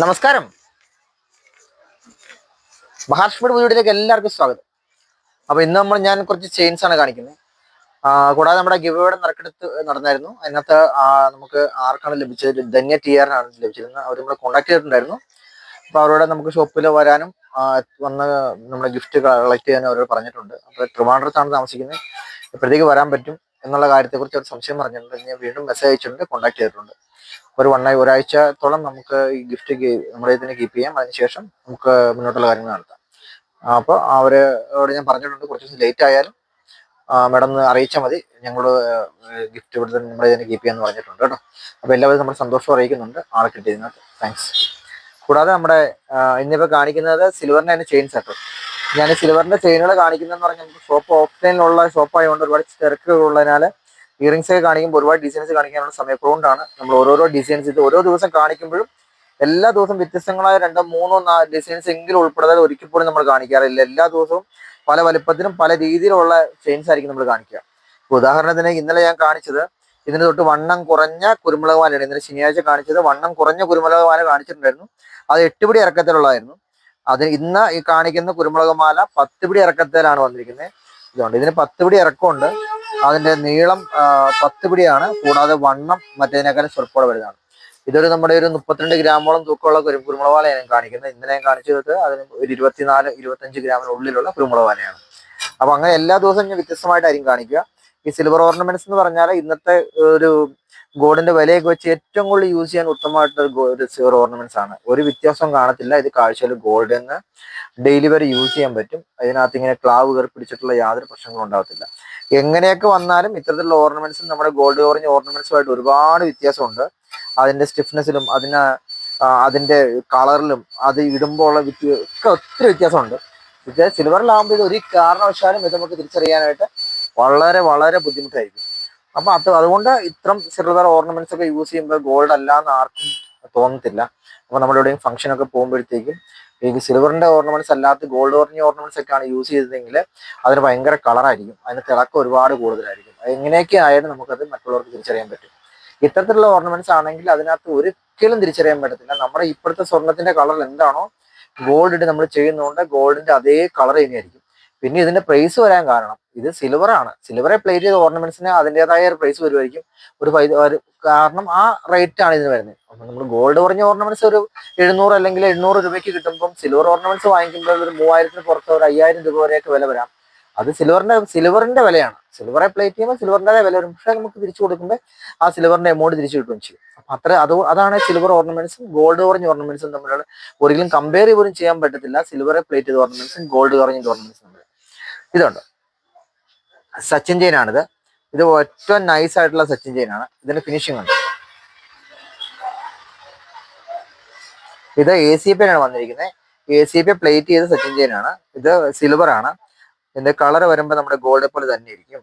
നമസ്കാരം. മഹാഷ്മഡ് വീഡിയോയിലേക്ക് എല്ലാവർക്കും സ്വാഗതം. അപ്പൊ ഇന്ന് നമ്മൾ ഞാൻ കുറച്ച് ചെയിൻസ് ആണ് കാണിക്കുന്നത്. കൂടാതെ നമ്മുടെ ഗിവയുടെ നറുക്കെടുത്ത് നടന്നായിരുന്നു. അതിനകത്ത് നമുക്ക് ആർക്കാണ് ലഭിച്ചത്? ധന്യ ടി ആറിനാണ് ലഭിച്ചിരുന്നത്. അവർ നമ്മളെ കോൺടാക്ട് ചെയ്തിട്ടുണ്ടായിരുന്നു. അപ്പൊ അവരോട് നമുക്ക് ഷോപ്പിൽ വരാനും വന്ന് നമ്മുടെ ഗിഫ്റ്റ് കളക്ട് ചെയ്യാനും അവരോട് പറഞ്ഞിട്ടുണ്ട്. അപ്പൊ ട്രിവാൻഡ്രത്താണ് താമസിക്കുന്നത്. എപ്പോഴത്തേക്ക് വരാൻ പറ്റും എന്നുള്ള കാര്യത്തെക്കുറിച്ച് അവർ സംശയം പറഞ്ഞിട്ടുണ്ട്. ഞാൻ വീണ്ടും മെസ്സേജ് അയച്ചിട്ടുണ്ട് കോൺടാക്ട് ചെയ്തിട്ടുണ്ട്. ഒരു വൺ ഒരാഴ്ചത്തോളം നമുക്ക് ഈ ഗിഫ്റ്റ് നമ്മുടെ ഇതിനെ കീപ്പ് ചെയ്യാം. അതിനുശേഷം നമുക്ക് മുന്നോട്ടുള്ള കാര്യങ്ങൾ നടത്താം. അപ്പോൾ അവരോട് ഞാൻ പറഞ്ഞിട്ടുണ്ട് കുറച്ച് ദിവസം ലേറ്റ് ആയാലും മാഡം അറിയിച്ചാൽ മതി. ഞങ്ങൾ ഗിഫ്റ്റ് ഇവിടെ തന്നെ നമ്മുടെ ഇതിനെ കീപ്പ് ചെയ്യാന്ന് പറഞ്ഞിട്ടുണ്ട് കേട്ടോ. അപ്പോൾ എല്ലാവരും നമ്മുടെ സന്തോഷം അറിയിക്കുന്നുണ്ട്. ആളെ കിട്ടിയതിനകത്ത് താങ്ക്സ് കൂടാതെ നമ്മുടെ ഇന്നിപ്പോൾ കാണിക്കുന്നത് സിൽവറിന്റെ തന്നെ ചെയിൻസ് ആട്ടോ ഞാൻ സിൽവറിന്റെ ചെയിനുകൾ കാണിക്കുന്നതെന്ന് പറഞ്ഞാൽ നമുക്ക് ഷോപ്പ് ഓഫ്ലൈനിലുള്ള ഷോപ്പായതുകൊണ്ട് ഒരുപാട് തിരക്കുകൾ ഉള്ളതിനാൽ ഇയറിങ്സ് ഒക്കെ കാണിക്കുമ്പോൾ ഒരുപാട് ഡിസൈൻസ് കാണിക്കാനുള്ള സമയക്കുറവുകൊണ്ടാണ് നമ്മൾ ഓരോരോ ഡിസൈൻസ് ഇത് ഓരോ ദിവസം കാണിക്കുമ്പോഴും എല്ലാ ദിവസവും വ്യത്യസ്തങ്ങളായ രണ്ടോ മൂന്നോ നാല് ഡിസൈൻസ് എങ്കിലും ഉൾപ്പെടാതെ പോലും നമ്മൾ കാണിക്കാറില്ല. എല്ലാ ദിവസവും പല വലുപ്പത്തിലും പല രീതിയിലുള്ള ചെയിൻസ് ആയിരിക്കും നമ്മൾ കാണിക്കുക. ഉദാഹരണത്തിന് ഇന്നലെ ഞാൻ കാണിച്ചത് ഇതിന് തൊട്ട് വണ്ണം കുറഞ്ഞ കുരുമുളക് മാലയാണ്. ഇന്നലെ ശനിയാഴ്ച കാണിച്ചത് വണ്ണം കുറഞ്ഞ കുരുമുളക് മാല കാണിച്ചിട്ടുണ്ടായിരുന്നു. അത് എട്ട് പിടി ഇറക്കത്തിലുള്ളതായിരുന്നു. അത് ഇന്ന് ഈ കാണിക്കുന്ന കുരുമുളക് മാല പത്ത് പിടി ഇറക്കത്തിലാണ് വന്നിരിക്കുന്നത്. ഇതുകൊണ്ട് ഇതിന് പത്ത് പിടി ഇറക്കമുണ്ട്. അതിന്റെ നീളം പത്ത് പിടിയാണ്. കൂടാതെ വണ്ണം മറ്റേതിനേക്കാൾ സ്വല്പം വലുതാണ്. ഇതൊരു നമ്മുടെ ഒരു മുപ്പത്തിരണ്ട് ഗ്രാമോളം തൂക്കമുള്ള ഒരു കുരുമുളക് വാലയാണ് ഞാൻ കാണിക്കുന്നത്. ഇന്നലെ ഞാൻ കാണിച്ചത് അതിന് ഒരു ഇരുപത്തിനാല് ഇരുപത്തഞ്ച് ഗ്രാമിനുള്ളിലുള്ള കുരുമുളക് വാലയാണ്. അപ്പൊ അങ്ങനെ എല്ലാ ദിവസവും ഞാൻ വ്യത്യസ്തമായിട്ടായിരിക്കും കാണിക്കുക. ഈ സിൽവർ ഓർണമെന്റ്സ് എന്ന് പറഞ്ഞാൽ ഇന്നത്തെ ഒരു ഗോൾഡിന്റെ വിലയൊക്കെ വെച്ച് ഏറ്റവും കൂടുതൽ യൂസ് ചെയ്യാൻ ഉത്തമമായിട്ടുള്ള ഒരു സിൽവർ ഓർണമെന്റ്സ് ആണ്. ഒരു വ്യത്യാസം കാണത്തില്ല. ഇത് കാഴ്ചയിൽ ഗോൾഡ് എന്ന് ഡെയിലി വരെ യൂസ് ചെയ്യാൻ പറ്റും. അതിനകത്ത് ഇങ്ങനെ ക്ലാവ് കയറി പിടിച്ചിട്ടുള്ള യാതൊരു പ്രശ്നങ്ങളും ഉണ്ടാകത്തില്ല എങ്ങനെയൊക്കെ വന്നാലും ഇത്തരത്തിലുള്ള ഓർണമെന്റ്സും നമ്മുടെ ഗോൾഡ് ഓറഞ്ച് ഓർണമെന്റ്സുമായിട്ട് ഒരുപാട് വ്യത്യാസമുണ്ട്. അതിന്റെ സ്റ്റിഫ്നെസ്സിലും അതിന് അതിന്റെ കളറിലും അത് ഇടുമ്പോൾ ഉള്ള വ്യത്യ- ഒക്കെ ഒത്തിരി വ്യത്യാസമുണ്ട്. ഇത് സിൽവറിലാകുമ്പോൾ ഇത് ഒരു കാരണവശാലും ഇത് നമുക്ക് തിരിച്ചറിയാനായിട്ട് വളരെ വളരെ ബുദ്ധിമുട്ടായിരിക്കും. അപ്പൊ അത് അതുകൊണ്ട് ഇത്തരം സിൽവർ ഓർണമെന്റ്സ് ഒക്കെ യൂസ് ചെയ്യുമ്പോൾ ഗോൾഡ് അല്ല എന്ന് ആർക്കും തോന്നത്തില്ല. അപ്പൊ നമ്മുടെ എവിടെയും ഫംഗ്ഷൻ ഒക്കെ പോകുമ്പോഴത്തേക്കും ഈ സിൽവറിന്റെ ഓർണമെന്റ്സ് അല്ലാത്ത ഗോൾഡ് ഓറഞ്ച് ഓർണമെന്റ്സ് ആണ് യൂസ് ചെയ്തതെങ്കിൽ അതിന് ഭയങ്കര കളറായിരിക്കും അതിന് തിളക്കം ഒരുപാട് കൂടുതലായിരിക്കും. എങ്ങനെയൊക്കെ ആയാലും നമുക്കത് മറ്റുള്ളവർക്ക് തിരിച്ചറിയാൻ പറ്റും. ഇത്തരത്തിലുള്ള ഓർണമെന്റ്സ് ആണെങ്കിൽ അതിനകത്ത് ഒരിക്കലും തിരിച്ചറിയാൻ പറ്റത്തില്ല. നമ്മുടെ ഇപ്പോഴത്തെ സ്വർണത്തിന്റെ കളർ എന്താണോ ഗോൾഡ് ഇട്ട് നമ്മൾ ചെയ്യുന്നതുകൊണ്ട് ഗോൾഡിന്റെ അതേ കളർ തന്നെയായിരിക്കും. പിന്നെ ഇതിന്റെ പ്രൈസ് വരാൻ കാരണം ഇത് സിൽവർ ആണ്. സിൽവറെ പ്ലേറ്റ് ചെയ്ത ഓർണമെന്റ്സിന് അതിന്റെതായ ഒരു പ്രൈസ് വരുമായിരിക്കും. ഒരു കാരണം ആ റേറ്റ് ആണ് ഇതിന് വരുന്നത്. നമ്മൾ ഗോൾഡ് കുറഞ്ഞ ഓർണമെന്റ്സ് ഒരു എഴുന്നൂറ് അല്ലെങ്കിൽ എണ്ണൂറ് രൂപയ്ക്ക് കിട്ടുമ്പം സിൽവർ ഓർണമെന്റ്സ് വാങ്ങിക്കുമ്പോൾ ഒരു മൂവായിരത്തിന് പുറത്ത് ഒരു അയ്യായിരം രൂപ വരെയൊക്കെ വില വരാം. അത് സിൽവറിന്റെ സിൽവറിന്റെ വിലയാണ്. സിൽവറെ പ്ലേറ്റ് ചെയ്യുമ്പോൾ സിൽവറിന്റെതായ വില വരും. പക്ഷേ നമുക്ക് തിരിച്ചു കൊടുക്കുമ്പോൾ ആ സിൽവറിന്റെ എമൗണ്ട് തിരിച്ചു കിട്ടുകയും ചെയ്യും. അപ്പം അത്ര അത് അതാണ് സിൽവർ ഓർണമെന്റ്സും ഗോൾഡ് കുറഞ്ഞ ഓർണമെന്റ്സും തമ്മിലുള്ള ഒരിക്കലും കമ്പയർ പോലും ചെയ്യാൻ പറ്റത്തില്ല. സിൽവറെ പ്ലേറ്റ് ചെയ്ത ഓർണമെന്റ്സും ഗോൾഡ് കുറഞ്ഞ ഓർണമെന്റ്സും തമ്മിൽ. ഇതുണ്ട്. സച്ചിൻ ചെയിൻ ആണിത് ഇത് ഏറ്റവും നൈസ് ആയിട്ടുള്ള സച്ചിൻ ചെയിനാണ് ആണ് ഇതിന്റെ ഫിനിഷിംഗ് ഉണ്ട്. ഇത് എ സി പി ആണ് വന്നിരിക്കുന്നത്. എ സി പി പ്ലേറ്റ് ചെയ്ത സച്ചിൻ ചെയിനാണ് ഇത് സിൽവർ ആണ്. ഇതിന്റെ കളർ വരുമ്പോൾ നമ്മുടെ ഗോൾഡ് പോലെ തന്നെ ഇരിക്കും.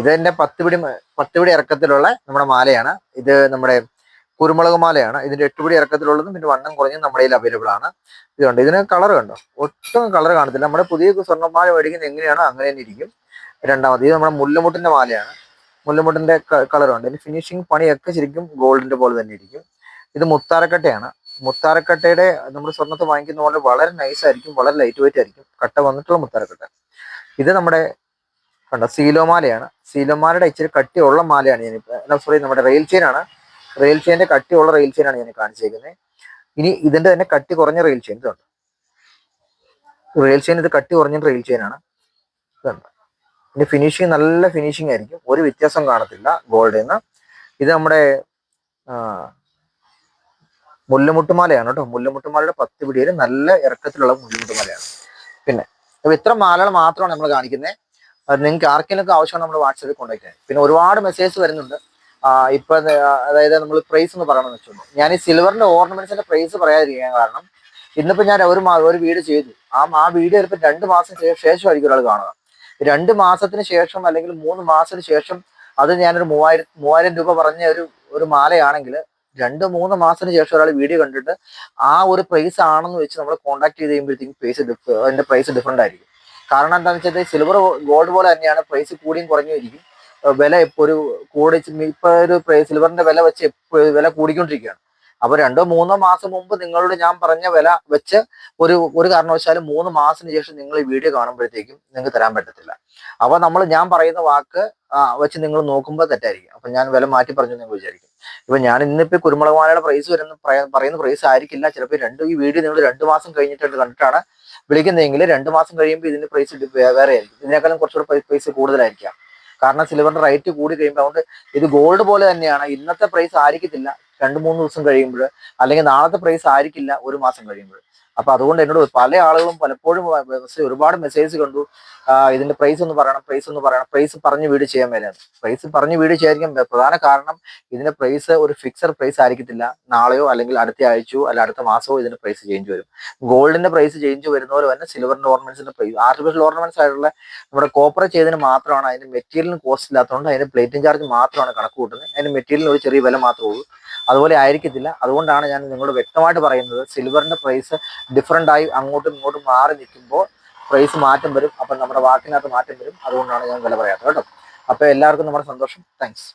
ഇതിന്റെ പത്ത് പിടി പത്ത് പിടി ഇറക്കത്തിലുള്ള നമ്മുടെ മാലയാണ്. ഇത് നമ്മുടെ കുരുമുളക് മാലയാണ്. ഇതിന്റെ എട്ടുപടി പിടി ഇറക്കത്തിലുള്ളതും പിന്നെ വണ്ണം കുറഞ്ഞും നമ്മുടെ കയ്യിൽ അവൈലബിൾ ആണ്. ഇതുണ്ട്. ഇതിന് കളർ കണ്ടോ? ഒട്ടും കളർ കാണത്തില്ല. നമ്മുടെ പുതിയ സ്വർണമാല മേടിക്കുന്നത് എങ്ങനെയാണോ അങ്ങനെ തന്നെ ഇരിക്കും. രണ്ടാമത് ഇത് നമ്മുടെ മുല്ലമുട്ടിന്റെ മാലയാണ്. മുല്ലമുട്ടിന്റെ കളർ ഉണ്ട്. ഇതിന് ഫിനിഷിംഗ് പണിയൊക്കെ ശരിക്കും ഗോൾഡിന്റെ പോലെ തന്നെ ഇരിക്കും. ഇത് മുത്താരക്കട്ടയാണ്. മുത്താരക്കട്ടയുടെ നമ്മൾ സ്വർണത്തെ വാങ്ങിക്കുന്ന പോലെ വളരെ നൈസ് ആയിരിക്കും. വളരെ ലൈറ്റ് വെയിറ്റ് ആയിരിക്കും. കട്ട വന്നിട്ടുള്ള മുത്താരക്കട്ട. ഇത് നമ്മുടെ കണ്ടോ? സീലോമാലയാണ്. സീലോമാലയുടെ ഇച്ചിരി കട്ടിയുള്ള മാലയാണ് ഞാൻ സോറി നമ്മുടെ റെയിൽ ചെയിൻ ആണ്. റെയിൽ ചെയിന്റെ കട്ടിയുള്ള റെയിൽ ചെയിൻ ആണ് ഞാൻ കാണിച്ചേക്കുന്നത് ഇനി ഇതിന്റെ തന്നെ കട്ടി കുറഞ്ഞ റെയിൽ ചെയിൻ ഇതുണ്ട്. റെയിൽ ചെയിൻ ഇത് കട്ടി കുറഞ്ഞ റെയിൽ ചെയിൻ ആണ്. ഇതുണ്ട്. ഇനി ഫിനിഷിങ് നല്ല ഫിനിഷിങ് ആയിരിക്കും. ഒരു വ്യത്യാസം കാണത്തില്ല ഗോൾഡിൽ നിന്ന് ഇത് നമ്മുടെ മുല്ലമുട്ടുമാലയാണ് കേട്ടോ. മുല്ലമുട്ടുമാലയുടെ പത്ത് പിടിയിൽ നല്ല ഇറക്കത്തിലുള്ള മുല്ലമുട്ടുമാലയാണ്. പിന്നെ അപ്പൊ ഇത്ര മാലകൾ മാത്രമാണ് നമ്മൾ കാണിക്കുന്നത് നിങ്ങൾക്ക് ആർക്കെങ്കിലും ആവശ്യമാണ് നമ്മൾ വാട്സപ്പിൽ കോൺടാക്ട് ചെയ്യാം. പിന്നെ ഒരുപാട് മെസ്സേജ് വരുന്നുണ്ട്. ഇപ്പൊ അതായത് നമ്മൾ പ്രൈസ് എന്ന് പറയണമെന്ന് വെച്ചോളൂ ഞാൻ ഈ സിൽവറിന്റെ ഓർണമെന്റ്സിന്റെ പ്രൈസ് പറയാതിരിക്കാൻ കാരണം ഇന്നിപ്പോ ഞാൻ ഒരു ഒരു വീഡിയോ ചെയ്തു. ആ ആ വീഡിയോ ചിലപ്പോൾ രണ്ട് മാസം ശേഷമായിരിക്കും ഒരാൾ കാണുക. രണ്ട് മാസത്തിന് ശേഷം അല്ലെങ്കിൽ മൂന്ന് മാസത്തിന് ശേഷം അത് ഞാനൊരു മൂവായിരം മൂവായിരം രൂപ പറഞ്ഞ ഒരു ഒരു മാലയാണെങ്കിൽ രണ്ട് മൂന്ന് മാസത്തിന് ശേഷം ഒരാൾ വീഡിയോ കണ്ടിട്ട് ആ ഒരു പ്രൈസ് ആണെന്ന് വെച്ച് നമ്മൾ കോൺടാക്ട് ചെയ്ത് കഴിയുമ്പോഴത്തേക്കും പ്രൈസ് അതിന്റെ പ്രൈസ് ഡിഫറെന്റ് ആയിരിക്കും. കാരണം എന്താണെന്ന് വെച്ചാൽ സിൽവർ ഗോൾഡ് പോലെ തന്നെയാണ് പ്രൈസ് കൂടിയും കുറഞ്ഞു ഇരിക്കും. വില ഇപ്പോൾ ഒരു കൂടി ഇപ്പൊ ഒരു സിൽവറിന്റെ വില വെച്ച് വില കൂടിക്കൊണ്ടിരിക്കുകയാണ്. അപ്പൊ രണ്ടോ മൂന്നോ മാസം മുമ്പ് നിങ്ങളോട് ഞാൻ പറഞ്ഞ വില വെച്ച് ഒരു ഒരു കാരണവശാലും മൂന്ന് മാസത്തിന് ശേഷം നിങ്ങൾ ഈ വീഡിയോ കാണുമ്പോഴത്തേക്കും നിങ്ങൾക്ക് തരാൻ പറ്റത്തില്ല. അപ്പൊ നമ്മൾ ഞാൻ പറയുന്ന വാക്ക് വെച്ച് നിങ്ങൾ നോക്കുമ്പോൾ തെറ്റായിരിക്കും. അപ്പൊ ഞാൻ വില മാറ്റി പറഞ്ഞു നിങ്ങൾ വിചാരിക്കും. ഇപ്പൊ ഞാൻ ഇന്നിപ്പോ കുരുമുളക് മാലയുടെ പ്രൈസ് വരുന്ന പറയ- പറയുന്ന പ്രൈസ് ആയിരിക്കില്ല. ചിലപ്പോൾ രണ്ട് ഈ വീഡിയോ നിങ്ങൾ രണ്ട് മാസം കഴിഞ്ഞിട്ട് കണ്ടിട്ടാണ് വിളിക്കുന്നതെങ്കിൽ രണ്ട് മാസം കഴിയുമ്പോൾ ഇതിന്റെ പ്രൈസ് വേറെ ആയിരിക്കും. ഇതിനേക്കാളും കുറച്ചുകൂടെ പ്രൈസ് കൂടുതലായിരിക്കാം. കാരണം സിൽവറിന്റെ റേറ്റ് കൂടി കഴിയുമ്പോൾ അതുകൊണ്ട് ഇത് ഗോൾഡ് പോലെ തന്നെയാണ്. ഇന്നത്തെ പ്രൈസ് ആയിരിക്കത്തില്ല. രണ്ട് മൂന്ന് ദിവസം കഴിയുമ്പോൾ അല്ലെങ്കിൽ നാളത്തെ പ്രൈസ് ആയിരിക്കില്ല ഒരു മാസം കഴിയുമ്പോൾ അപ്പൊ അതുകൊണ്ട് എന്നോട് പല ആളുകളും പലപ്പോഴും ഒരുപാട് മെസ്സേജ് കണ്ടു. ഇതിന്റെ പ്രൈസ് ഒന്ന് പറയണം പ്രൈസ് ഒന്ന് പറയണം. പ്രൈസ് പറഞ്ഞു വീട് ചെയ്യാൻ മേലാണ് പ്രൈസ് പറഞ്ഞു വീട് ചെയ്യാതിരിക്കാൻ പ്രധാന കാരണം ഇതിന്റെ പ്രൈസ് ഒരു ഫിക്സഡ് പ്രൈസ് ആയിരിക്കത്തില്ല. നാളെയോ അല്ലെങ്കിൽ അടുത്ത ആഴ്ചയോ അല്ല അടുത്ത മാസമോ ഇതിന്റെ പ്രൈസ് ചേഞ്ച് വരും. ഗോൾഡിന്റെ പ്രൈസ് ചേഞ്ച് വരുന്ന പോലെ തന്നെ സിൽവറിന്റെ ഓർണമെന്റ്സിന്റെ പ്രൈസ് ആർട്ടിഫിഷ്യൽ ഓർണമെന്റ്സ് ആയിട്ടുള്ള നമ്മുടെ കോപ്പർ ചെയ്തതിന് മാത്രമാണ് അതിന്റെ മെറ്റീരിയലിന് കോസ്റ്റ് ഇല്ലാത്തതുകൊണ്ട് അതിന്റെ പ്ലേറ്റിംഗ് ചാർജ് മാത്രമാണ് കണക്ക് കൂട്ടുന്നത്. അതിന് മെറ്റീരിയലിന് ഒരു ചെറിയ വില മാത്രമേ ഉള്ളൂ. അതുപോലെ ആയിരിക്കത്തില്ല. അതുകൊണ്ടാണ് ഞാൻ നിങ്ങളോട് വ്യക്തമായിട്ട് പറയുന്നത് സിൽവറിന്റെ പ്രൈസ് ഡിഫറന്റ് ആയി അങ്ങോട്ടും ഇങ്ങോട്ടും മാറി നിൽക്കുമ്പോൾ പ്രൈസ് മാറ്റം വരും. അപ്പം നമ്മുടെ വാക്കിനകത്ത് മാറ്റം വരും. അതുകൊണ്ടാണ് ഞാൻ വില പറയാത്തത് കേട്ടോ. അപ്പോൾ എല്ലാവർക്കും നമ്മുടെ സന്തോഷം. താങ്ക്സ്